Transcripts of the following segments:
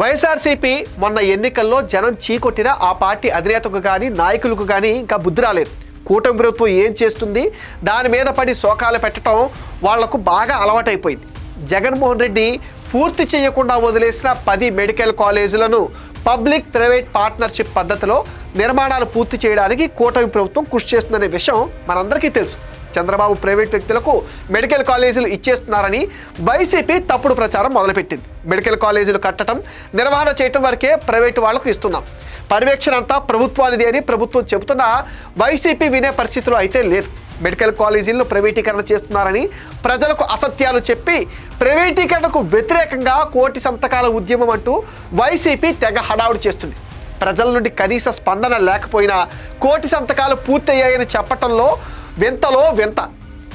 వైఎస్ఆర్సీపీ మొన్న ఎన్నికల్లో జనం చీకొట్టిన ఆ పార్టీ అధినేతకు కానీ నాయకులకు కానీ ఇంకా బుద్ధి రాలేదు. కూటమి ప్రభుత్వం ఏం చేస్తుంది? దాని మీద పడి శోకాలు పెట్టడం వాళ్ళకు బాగా అలవాటైపోయింది. జగన్మోహన్ రెడ్డి పూర్తి చేయకుండా వదిలేసిన పది మెడికల్ కాలేజీలను పబ్లిక్ ప్రైవేట్ పార్ట్నర్షిప్ పద్ధతిలో నిర్మాణాలు పూర్తి చేయడానికి కూటమి ప్రభుత్వం కృషి చేస్తుందనే విషయం మనందరికీ తెలుసు. చంద్రబాబు ప్రైవేట్ వ్యక్తులకు మెడికల్ కాలేజీలు ఇచ్చేస్తున్నారని వైసీపీ తప్పుడు ప్రచారం మొదలుపెట్టింది. మెడికల్ కాలేజీలు కట్టడం నిర్వహణ చేయటం వరకే ప్రైవేటు వాళ్ళకు ఇస్తున్నాం. పర్యవేక్షణ అంతా ప్రభుత్వానిది అని ప్రభుత్వం చెబుతున్నా వైసీపీ వినే పరిస్థితిలో అయితే లేదు. మెడికల్ కాలేజీలను ప్రైవేటీకరణ చేస్తున్నారని ప్రజలకు అసత్యాలు చెప్పి ప్రైవేటీకరణకు వ్యతిరేకంగా కోటి సంతకాల ఉద్యమం అంటూ వైసీపీ తెగ హడావుడి చేస్తుంది. ప్రజల నుండి కనీస స్పందన లేకపోయినా కోటి సంతకాలు పూర్తయ్యాయని చెప్పటంలో వింతలో వింత.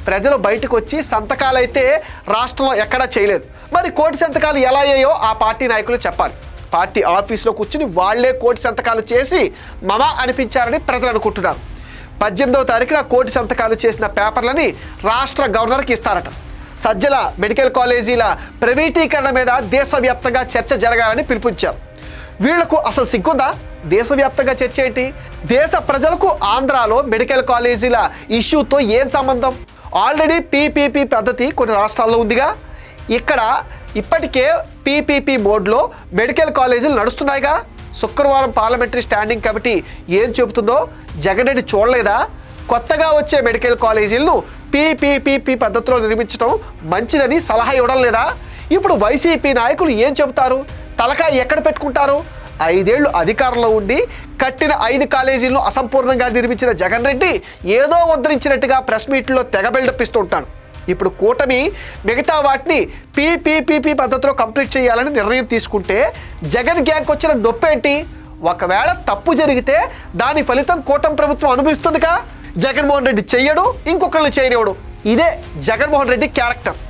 ప్రజలు బయటకు వచ్చి సంతకాలైతే రాష్ట్రంలో ఎక్కడా చేయలేదు. మరి కోటి సంతకాలు ఎలా అయ్యాయో ఆ పార్టీ నాయకులు చెప్పాలి. పార్టీ ఆఫీస్లో కూర్చుని వాళ్ళే కోటి సంతకాలు చేసి మమ అనిపించారని ప్రజలు అనుకుంటున్నారు. పద్దెనిమిదవ తారీఖున కోటి సంతకాలు చేసిన పేపర్లని రాష్ట్ర గవర్నర్కి ఇస్తారట. సజ్జల మెడికల్ కాలేజీల ప్రైవేటీకరణ మీద దేశవ్యాప్తంగా చర్చ జరగాలని పిలుపునిచ్చారు. వీళ్ళకు అసలు సిగ్గుందా? దేశవ్యాప్తంగా చర్చ ఏంటి? దేశ ప్రజలకు ఆంధ్రాలో మెడికల్ కాలేజీల ఇష్యూతో ఏం సంబంధం? ఆల్రెడీ పీపీపీ పద్ధతి కొన్ని రాష్ట్రాల్లో ఉందిగా. ఇక్కడ ఇప్పటికే పీపీపీ మోడ్లో మెడికల్ కాలేజీలు నడుస్తున్నాయిగా. శుక్రవారం పార్లమెంటరీ స్టాండింగ్ కమిటీ ఏం చెబుతుందో జగన్ రెడ్డి చూడలేదా? కొత్తగా వచ్చే మెడికల్ కాలేజీలను పీపీపీపీ పద్ధతిలో నిర్మించడం మంచిదని సలహా ఇవ్వడం లేదా? ఇప్పుడు వైసీపీ నాయకులు ఏం చెబుతారు? తలకాయ ఎక్కడ పెట్టుకుంటారు? ఐదేళ్ళు అధికారంలో ఉండి కట్టిన ఐదు కాలేజీలను అసంపూర్ణంగా నిర్మించిన జగన్ రెడ్డి ఏదో ఉద్ధరించినట్టుగా ప్రెస్ మీట్లో తెగ బిల్డప్ ఇస్తూ ఉంటాడు. ఇప్పుడు కూటమి మిగతా వాటిని పీపీపీపీ పద్ధతిలో కంప్లీట్ చేయాలని నిర్ణయం తీసుకుంటే జగన్ గ్యాంగ్ వచ్చిన నొప్పేంటి? ఒకవేళ తప్పు జరిగితే దాని ఫలితం కూటమి ప్రభుత్వం అనుభవిస్తుందిగా? జగన్మోహన్ రెడ్డి చెయ్యడు ఇంకొకళ్ళు చేయనివ్వడు. ఇదే జగన్మోహన్ రెడ్డి క్యారెక్టర్